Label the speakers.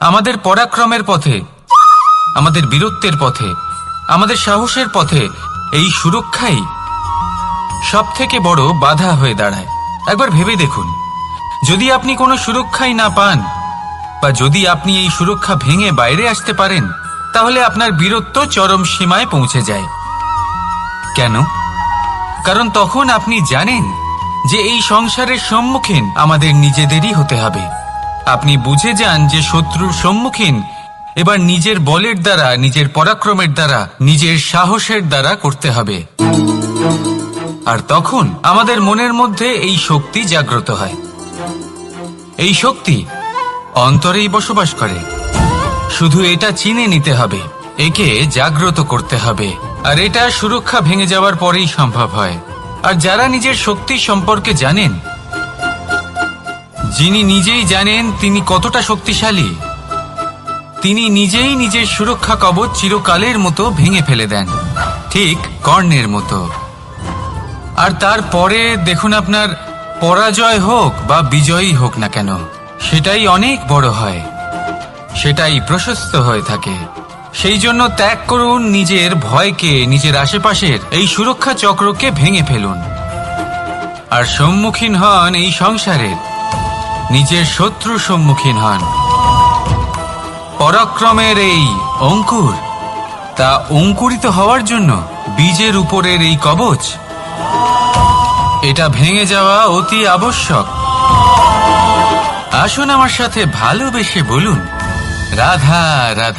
Speaker 1: আমাদের পরাক্রমের পথে, আমাদের বীরত্বের পথে, আমাদের সাহসের পথে এই সুরক্ষাই সব থেকে বড় বাধা হয়ে দাঁড়ায়। একবার ভেবে দেখুন, যদি আপনি কোনো সুরক্ষাই না পান বা যদি আপনি এই সুরক্ষা ভেঙে বাইরে আসতে পারেন, তাহলে আপনার বীরত্ব চরম সীমায় পৌঁছে যায়। কেন? কারণ তখন আপনি জানেন যে এই সংসারের সম্মুখীন আমাদের নিজেদেরই হতে হবে। আপনি বুঝে যান যে শত্রুর সম্মুখীন এবার নিজের বলের দ্বারা, নিজের পরাক্রমের দ্বারা, নিজের সাহসের দ্বারা করতে হবে। আর তখন আমাদের মনের মধ্যে এই শক্তি জাগ্রত হয়। এই শক্তি অন্তরেই বসবাস করে। শুধু এটা চিনে নিতে হবে, একে জাগ্রত করতে হবে। আর এটা সুরক্ষা ভেঙে যাওয়ার পরেই সম্ভব হয়। আর যারা নিজের শক্তি সম্পর্কে জানেন যিনি নিজেই জানেন তিনি কতটা শক্তিশালী, তিনি নিজেই নিজের সুরক্ষা কবচ চিরকালের মতো ভেঙে ফেলে দেন, ঠিক কর্ণের মতো। আর তারপরে দেখুন আপনার পরাজয় হোক বা বিজয়ী হোক না কেন, সেটাই অনেক বড় হয়, সেটাই প্রশস্ত হয়ে থাকে। সেই জন্য ত্যাগ করুন নিজের ভয়কে, নিজের আশেপাশের এই সুরক্ষা চক্রকে ভেঙে ফেলুন। আর সম্মুখীন হন এই সংসারের নিজের শত্রু সম্মুখীন হন। পরাক্রমের এই অঙ্কুর তা অঙ্কুরিত হওয়ার জন্য বীজের উপরের এই কবচ, এটা ভেঙে যাওয়া অতি আবশ্যক। আসুন আমার সাথে ভালোবেসে বলুন, রাধা রাধা।